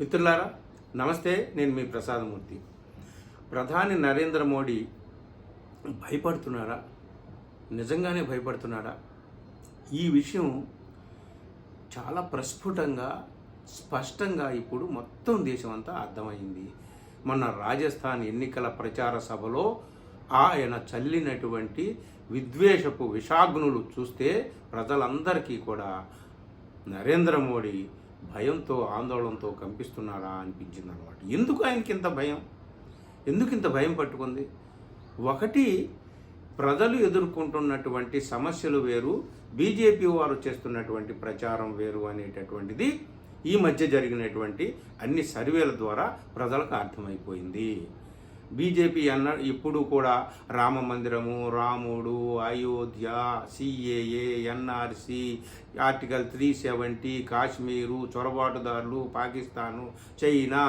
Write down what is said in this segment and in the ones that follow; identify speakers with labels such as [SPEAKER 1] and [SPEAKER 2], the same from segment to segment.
[SPEAKER 1] మిత్రులారా నమస్తే నేను మీ ప్రసాదమూర్తి. ప్రధాని నరేంద్ర మోడీ భయపడుతున్నారా? నిజంగానే భయపడుతున్నాడా ఈ విషయం చాలా ప్రస్ఫుటంగా స్పష్టంగా ఇప్పుడు మొత్తం దేశం అంతా అర్థమైంది మొన్న రాజస్థాన్ ఎన్నికల ప్రచార సభలో ఆయన చల్లినటువంటి విద్వేషపు విషాగ్నులు చూస్తే ప్రజలందరికీ కూడా నరేంద్ర మోడీ భయంతో ఆందోళనతో కంపిస్తున్నారా అనిపించింది అనమాట ఎందుకు ఆయనకి ఇంత భయం? ఎందుకు ఇంత భయం పట్టుకుంది? ఒకటి ప్రజలు ఎదుర్కొంటున్నటువంటి సమస్యలు వేరు బీజేపీ వారు చేస్తున్నటువంటి ప్రచారం వేరు అనేటటువంటిది ఈ మధ్య జరిగినటువంటి అన్ని సర్వేల ద్వారా ప్రజలకు అర్థమైపోయింది. బీజేపీ అన్న ఇప్పుడు కూడా రామ మందిరము రాముడు Ayodhya CAA NRC article three seventy Kashmir చొరబాటుదారులు Pakistan China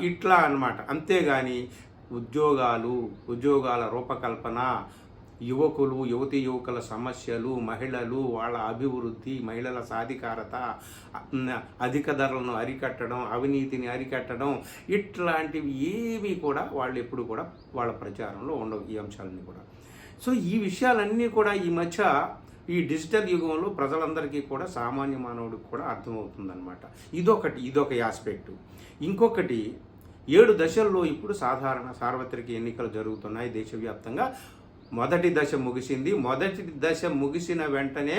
[SPEAKER 1] ఇట్లా అన్నమాట. అంతేగాని ఉద్యోగాలు ఉద్యోగాల రూపకల్పన యువకులు యువతి యువకుల సమస్యలు మహిళలు వాళ్ళ అభివృద్ధి మహిళల సాధికారత అధిక ధరలను అరికట్టడం అవినీతిని అరికట్టడం ఇట్లాంటివి ఏమీ కూడా వాళ్ళు ఎప్పుడు కూడా వాళ్ళ ప్రచారంలో ఉండవు ఈ అంశాలన్నీ కూడా. సో ఈ విషయాలన్నీ కూడా ఈ మధ్య ఈ డిజిటల్ యుగంలో ప్రజలందరికీ కూడా సామాన్య మానవుడికి కూడా అర్థమవుతుందన్నమాట. ఇదొకటి ఇదొక ఆస్పెక్ట్ ఇంకొకటి ఏడు దశల్లో ఇప్పుడు సాధారణ సార్వత్రిక ఎన్నికలు జరుగుతున్నాయి దేశవ్యాప్తంగా. మొదటి దశ ముగిసింది. మొదటి దశ ముగిసిన వెంటనే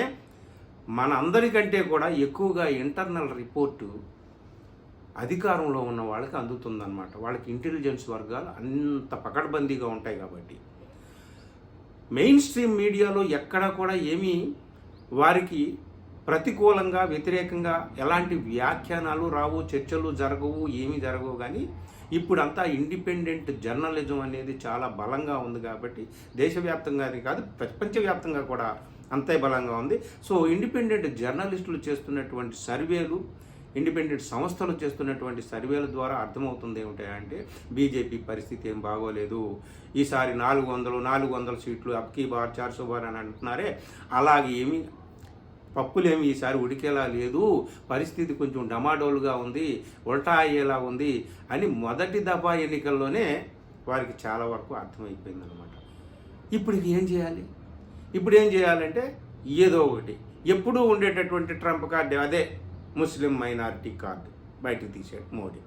[SPEAKER 1] మన అందరికంటే కూడా ఎక్కువగా ఇంటర్నల్ రిపోర్టు అధికారంలో ఉన్న వాళ్ళకి అందుతుందన్నమాట. వాళ్ళకి ఇంటెలిజెన్స్ వర్గాలు అంత పకడ్బందీగా ఉంటాయి కాబట్టి. మెయిన్ స్ట్రీమ్ మీడియాలో ఎక్కడ కూడా ఏమీ వారికి ప్రతికూలంగా వ్యతిరేకంగా ఎలాంటి వ్యాఖ్యానాలు రావు చర్చలు జరగవు ఏమీ జరగవు. కానీ ఇప్పుడంతా ఇండిపెండెంట్ జర్నలిజం అనేది చాలా బలంగా ఉంది కాబట్టి దేశవ్యాప్తంగానే కాదు ప్రపంచవ్యాప్తంగా కూడా అంతే బలంగా ఉంది. సో ఇండిపెండెంట్ జర్నలిస్టులు చేస్తున్నటువంటి సర్వేలు ఇండిపెండెంట్ సంస్థలు చేస్తున్నటువంటి సర్వేల ద్వారా అర్థమవుతుంది ఏమిటంటే బీజేపీ పరిస్థితి ఏం బాగోలేదు. ఈసారి నాలుగు వందలు నాలుగు వందల సీట్లు అబ్కీ బార్ చార్సో బార్ అని అంటున్నారే. అలాగే ఏమి పప్పులేమి ఈసారి ఉడికేలా లేదు. పరిస్థితి కొంచెం డమాడోలుగా ఉంది ఉల్టా అయ్యేలా ఉంది అని మొదటి దఫా ఎన్నికల్లోనే వారికి చాలా వరకు అర్థమైపోయిందనమాట ఇప్పుడు ఏం చేయాలి? ఇప్పుడు ఏం చేయాలంటే ఏదో ఒకటి. ఎప్పుడూ ఉండేటటువంటి ట్రంప్ కార్డు అదే ముస్లిం మైనారిటీ కార్డు బయటకు తీసాడు మోడీ.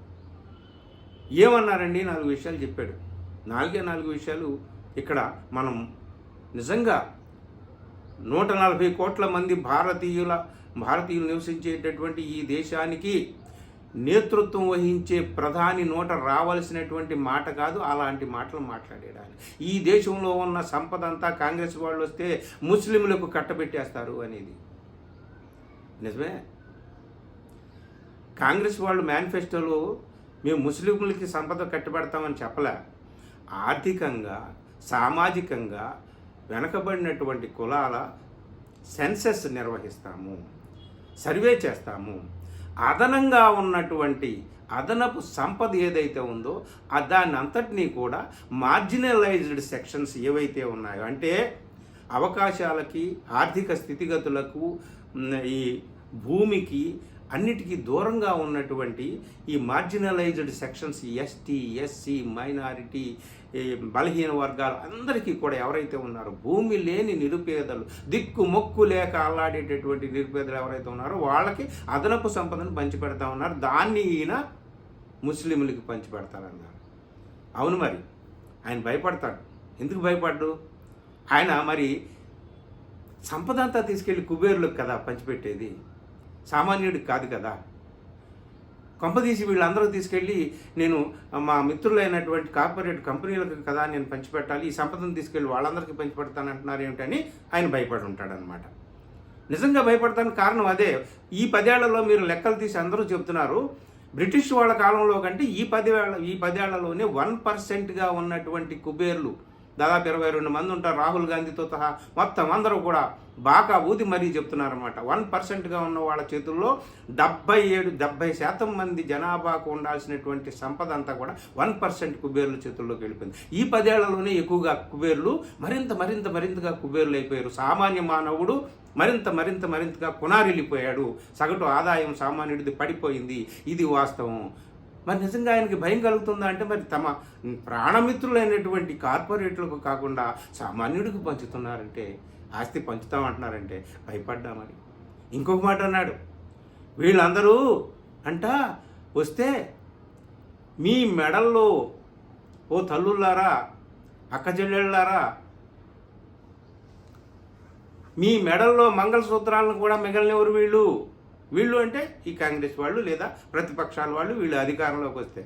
[SPEAKER 1] ఏమన్నారండి? నాలుగు విషయాలు చెప్పాడు. నాలుగే నాలుగు విషయాలు ఇక్కడ మనం నిజంగా నూట నలభై కోట్ల మంది భారతీయుల భారతీయులు నివసించేటటువంటి ఈ దేశానికి నేతృత్వం వహించే ప్రధాని నోట రావాల్సినటువంటి మాట కాదు అలాంటి మాటలు మాట్లాడేయడానికి. ఈ దేశంలో ఉన్న సంపద అంతా కాంగ్రెస్ వాళ్ళు వస్తే ముస్లింలకు కట్టబెట్టేస్తారు అనేది. నిజమే? కాంగ్రెస్ వాళ్ళు మేనిఫెస్టోలో మేము ముస్లింలకి సంపద కట్టబెడతామని చెప్పలే. ఆర్థికంగా సామాజికంగా వెనకబడినటువంటి కులాల సెన్సెస్ నిర్వహిస్తాము సర్వే చేస్తాము. అదనంగా ఉన్నటువంటి అదనపు సంపద ఏదైతే ఉందో దాని దాన్ని అంతటినీ కూడా మార్జినలైజ్డ్ సెక్షన్స్ ఏవైతే ఉన్నాయో అంటే అవకాశాలకి ఆర్థిక స్థితిగతులకు ఈ భూమికి అన్నిటికీ దూరంగా ఉన్నటువంటి ఈ marginalised sections ST SC minority ఈ బలహీన వర్గాలు అందరికీ కూడా ఎవరైతే ఉన్నారో భూమి లేని నిరుపేదలు దిక్కు మొక్కు లేక అల్లాడేటటువంటి నిరుపేదలు ఎవరైతే ఉన్నారో వాళ్ళకి అదనపు సంపదను పంచిపెడతా ఉన్నారు. దాన్ని ఈయన ముస్లింలకి పంచిపెడతారన్నారు. అవును మరి ఆయన భయపడతాడు. ఎందుకు భయపడ్డు? ఆయన మరి సంపద అంతా తీసుకెళ్ళి కుబేరులకు కదా పంచిపెట్టేది? సామాన్యుడికి కాదు కదా. కొంపదీసి వీళ్ళందరూ తీసుకెళ్ళి నేను మా మిత్రులైనటువంటి కార్పొరేట్ కంపెనీలకు కదా నేను పంచిపెట్టాలి ఈ సంపదను తీసుకెళ్ళి వాళ్ళందరికీ పంచిపెడతానంటున్నారు ఏమిటని ఆయన భయపడి ఉంటాడనమాట నిజంగా భయపడతానికి కారణం అదే. ఈ పదేళ్ళలో మీరు లెక్కలు తీసి అందరూ చెబుతున్నారు బ్రిటిష్ వాళ్ళ కాలంలో కంటే ఈ పదేళ్ళ ఈ పదేళ్ళలోనే వన్ పర్సెంట్గా ఉన్నటువంటి కుబేర్లు దాదాపు ఇరవై రెండు మంది ఉంటారు. రాహుల్ గాంధీతో సహా మొత్తం అందరూ కూడా బాగా ఊది మరీ చెప్తున్నారన్నమాట. వన్ పర్సెంట్గా ఉన్న వాళ్ళ చేతుల్లో డెబ్బై ఏడు డెబ్బై శాతం మంది జనాభాకు ఉండాల్సినటువంటి సంపద అంతా కూడా వన్ పర్సెంట్ కుబేర్ల చేతుల్లోకి వెళ్ళిపోయింది. ఈ పదేళ్ళలోనే ఎక్కువగా కుబేర్లు మరింత మరింత మరింతగా కుబేర్లు అయిపోయారు. సామాన్య మానవుడు మరింత మరింత మరింతగా కొనారిల్లిపోయాడు. సగటు ఆదాయం సామాన్యుడిది పడిపోయింది. ఇది వాస్తవం. మరి నిజంగా ఆయనకి భయం కలుగుతుందా అంటే మరి తమ ప్రాణమిత్రులైనటువంటి కార్పొరేట్లకు కాకుండా సామాన్యుడికి పంచుతున్నారంటే ఆస్తి పంచుతామంటున్నారంటే భయపడ్డా మరి. ఇంకొక మాట అన్నాడు. వీళ్ళందరూ అంట వస్తే మీ మెడల్లో ఓ తల్లులారా అక్కచెల్లెళ్ళారా మీ మెడల్లో మంగళసూత్రాలను కూడా మిగలనివ్వరు వీళ్ళు. వీళ్ళు అంటే ఈ కాంగ్రెస్ వాళ్ళు లేదా ప్రతిపక్షాల వాళ్ళు వీళ్ళు అధికారంలోకి వస్తే.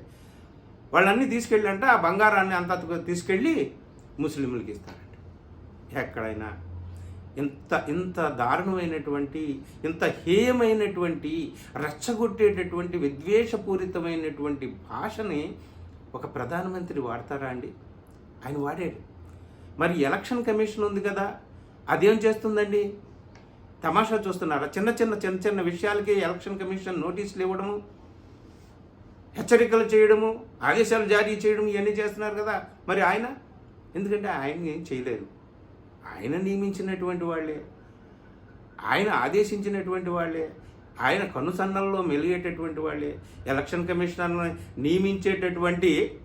[SPEAKER 1] వాళ్ళన్నీ తీసుకెళ్ళంటే ఆ బంగారాన్ని అంతా తీసుకెళ్ళి ముస్లింలకి ఇస్తారంట. ఎక్కడైనా ఇంత ఇంత దారుణమైనటువంటి ఇంత హేయమైనటువంటి రెచ్చగొట్టేటటువంటి విద్వేషపూరితమైనటువంటి భాషని ఒక ప్రధానమంత్రి వాడతారా అండి? ఆయన వాడాడు మరి ఎలక్షన్ కమిషన్ ఉంది కదా అదేం చేస్తుందండి? తమాషా చూస్తున్నారా? చిన్న చిన్న చిన్న చిన్న విషయాలకి ఎలక్షన్ కమిషన్ నోటీసులు ఇవ్వడము హెచ్చరికలు చేయడము ఆదేశాలు జారీ చేయడం ఇవన్నీ చేస్తున్నారు కదా. మరి ఆయన? ఎందుకంటే ఆయన ఏం చేయలేరు. ఆయన నియమించినటువంటి వాళ్ళే. ఆయన ఆదేశించినటువంటి వాళ్ళే. ఆయన కనుసన్నల్లో మెలిగేటటువంటి వాళ్ళే. ఎలక్షన్ కమిషనర్ని నియమించేటటువంటి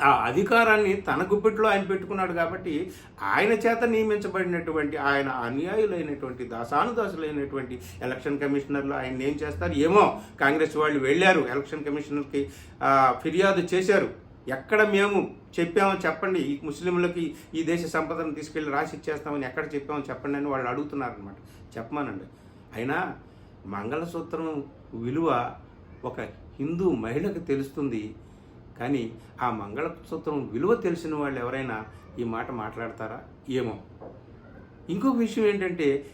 [SPEAKER 1] ఆ అధికారాన్ని తన గుప్పిట్లో ఆయన పెట్టుకున్నాడు కాబట్టి ఆయన చేత నియమించబడినటువంటి ఆయన అనుయాయులైనటువంటి దాసానుదాసులైనటువంటి ఎలక్షన్ కమిషనర్లు ఆయన ఏం చేస్తారు? ఏమో కాంగ్రెస్ వాళ్ళు వెళ్ళారు. ఎలక్షన్ కమిషనర్కి ఫిర్యాదు చేశారు. ఎక్కడ మేము చెప్పామో చెప్పండి. ఈ ముస్లింలకి ఈ దేశ సంపదను తీసుకెళ్ళి రాసి ఇచ్చేస్తామని ఎక్కడ చెప్పామో చెప్పండి అని వాళ్ళు అడుగుతున్నారు అనమాట చెప్పమానండి. అయినా మంగళసూత్రం విలువ ఒక హిందూ మహిళకు తెలుస్తుంది. కానీ ఆ మంగళసూత్రం విలువ తెలిసిన వాళ్ళు ఎవరైనా ఈ మాట మాట్లాడతారా? ఏమో. ఇంకొక విషయం ఏంటంటే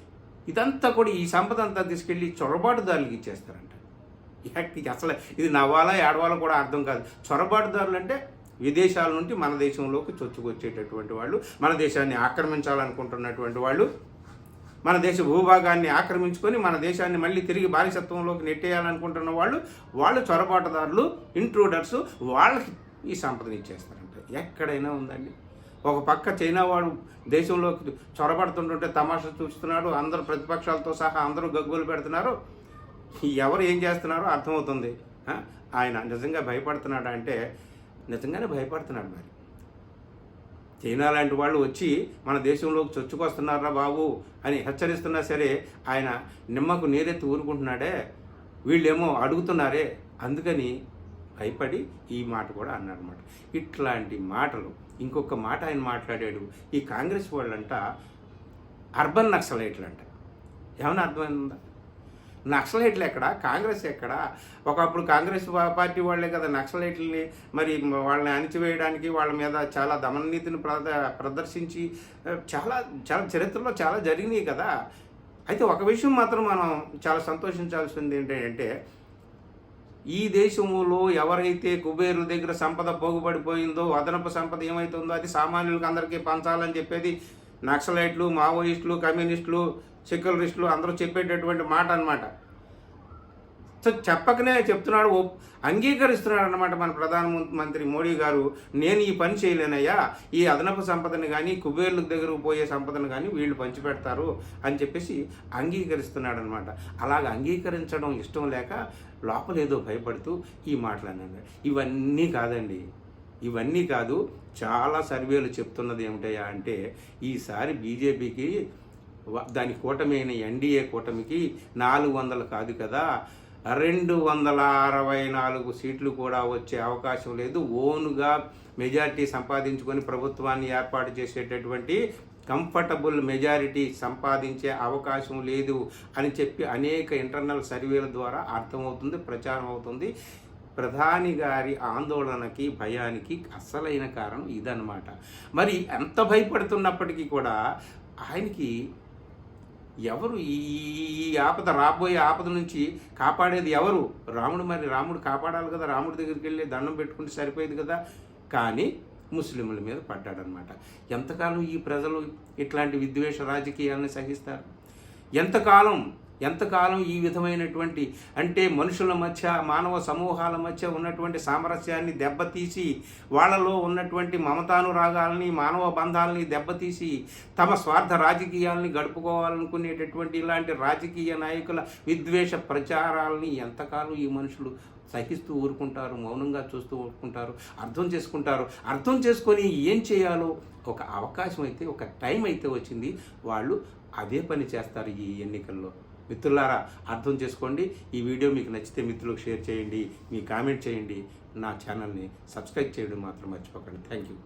[SPEAKER 1] ఇదంతా కూడా ఈ సంపద అంతా తీసుకెళ్ళి చొరబాటుదారులకు ఇచ్చేస్తారంట. అసలు ఇది నవ్వాలా ఏడవాలో కూడా అర్థం కాదు. చొరబాటుదారులు అంటే విదేశాల నుండి మన దేశంలోకి చొచ్చుకొచ్చేటటువంటి వాళ్ళు మన దేశాన్ని ఆక్రమించాలనుకుంటున్నటువంటి వాళ్ళు మన దేశ భూభాగాన్ని ఆక్రమించుకొని మన దేశాన్ని మళ్ళీ తిరిగి బానిసత్వంలోకి నెట్టేయాలనుకుంటున్న వాళ్ళు వాళ్ళు చొరబాటుదారులు ఇంట్రూడర్స్ వాళ్ళకి ఈ సంపదని ఇచ్చేస్తారంట. ఎక్కడైనా ఉందండి. ఒక పక్క చైనా వాడు దేశంలోకి చొరబడుతుంటుంటే తమాషా చూస్తున్నాడు అందరూ ప్రతిపక్షాలతో సహా అందరూ గగ్గోలు పెడుతున్నారు. ఎవరు ఏం చేస్తున్నారో అర్థమవుతుంది. ఆయన నిజంగా భయపడుతున్నాడా అంటే నిజంగానే భయపడుతున్నాడు మరి. చైనా లాంటి వాళ్ళు వచ్చి మన దేశంలోకి చొచ్చుకొస్తున్నారా బాబు అని హెచ్చరిస్తున్నా సరే ఆయన నిమ్మకు నీరెత్తి ఊరుకుంటున్నాడే. వీళ్ళేమో అడుగుతున్నారే. అందుకని భయపడి ఈ మాట కూడా అన్నారన్నమాట. ఇట్లాంటి మాటలు ఇంకొక మాట ఆయన మాట్లాడాడు. ఈ కాంగ్రెస్ వాళ్ళంట అర్బన్ నక్సలైట్లు అంట ఏమైనా అర్థమైందా? నక్సలైట్లు ఎక్కడ? కాంగ్రెస్ ఎక్కడ? ఒకప్పుడు కాంగ్రెస్ పార్టీ వాళ్ళే కదా నక్సలైట్లని మరి వాళ్ళని అణిచివేయడానికి వాళ్ళ మీద చాలా దమననీతిని ప్రద ప్రదర్శించి చాలా చాలా చరిత్రలో చాలా జరిగినాయి కదా. అయితే ఒక విషయం మాత్రం మనం చాలా సంతోషించాల్సింది ఏంటంటే ఈ దేశంలో ఎవరైతే కుబేరుల దగ్గర సంపద పోగుబడిపోయిందో అదనపు సంపద ఏమైతుందో అది సామాన్యులకు అందరికీ పంచాలని చెప్పేది నక్సలైట్లు మావోయిస్టులు కమ్యూనిస్టులు సెక్యులరిస్టులు అందరూ చెప్పేటటువంటి మాట అనమాట సో చెప్పకనే చెప్తున్నాడు అంగీకరిస్తున్నాడు అనమాట మన ప్రధానమంత్రి మోడీ గారు. నేను ఈ పని చేయలేనయ్యా ఈ అదనపు సంపదని కానీ కుబేర్ల దగ్గరకు పోయే సంపదను కానీ వీళ్ళు పంచిపెడతారు అని చెప్పేసి అంగీకరిస్తున్నాడు అనమాట అలాగ అంగీకరించడం ఇష్టం లేక లోపలేదో భయపడుతూ ఈ మాటలు అన్నాడు ఇవన్నీ కాదండి. ఇవన్నీ కాదు చాలా సర్వేలు చెప్తున్నది ఏమిటయా అంటే ఈసారి బీజేపీకి దాని కూటమి అయిన ఎన్డీఏ కూటమికి నాలుగు వందలు కాదు కదా రెండు వందల అరవై నాలుగు సీట్లు కూడా వచ్చే అవకాశం లేదు. ఓనుగా మెజారిటీ సంపాదించుకొని ప్రభుత్వాన్ని ఏర్పాటు చేసేటటువంటి కంఫర్టబుల్ మెజారిటీ సంపాదించే అవకాశం లేదు అని చెప్పి అనేక ఇంటర్నల్ సర్వేల ద్వారా అర్థమవుతుంది ప్రచారం అవుతుంది. ప్రధాని గారి ఆందోళనకి భయానికి అసలైన కారణం ఇదన్నమాట. మరి ఎంత భయపడుతున్నప్పటికీ కూడా ఆయనకి ఎవరు ఈ ఈ ఆపద రాబోయే ఆపద నుంచి కాపాడేది ఎవరు? రాముడు మరి రాముడు కాపాడాలి కదా రాముడి దగ్గరికి వెళ్ళి దండం పెట్టుకుంటే సరిపోయేది కదా? కానీ ముస్లింల మీద పడ్డాడనమాట ఎంతకాలం ఈ ప్రజలు ఇట్లాంటి విద్వేష రాజకీయాలను సహిస్తారు? ఎంతకాలం ఎంతకాలం ఈ విధమైనటువంటి అంటే మనుషుల మధ్య మానవ సమూహాల మధ్య ఉన్నటువంటి సామరస్యాన్ని దెబ్బతీసి వాళ్ళలో ఉన్నటువంటి మమతానురాగాల్ని మానవ బంధాలని దెబ్బతీసి తమ స్వార్థ రాజకీయాల్ని గడుపుకోవాలనుకునేటటువంటి ఇలాంటి రాజకీయ నాయకుల విద్వేష ప్రచారాలని ఎంతకాలం ఈ మనుషులు సహిస్తూ ఊరుకుంటారు మౌనంగా చూస్తూ ఊరుకుంటారు అర్థం చేసుకుంటారు. అర్థం చేసుకొని ఏం చేయాలో ఒక అవకాశం అయితే ఒక టైం అయితే వచ్చింది. వాళ్ళు అదే పని చేస్తారు ఈ ఎన్నికల్లో. మిత్రులారా అర్థం చేసుకోండి. ఈ వీడియో మీకు నచ్చితే మిత్రులకు షేర్ చేయండి మీ కామెంట్ చేయండి. నా ఛానల్ని సబ్స్క్రైబ్ చేయడం మాత్రం మర్చిపోకండి. Thank you.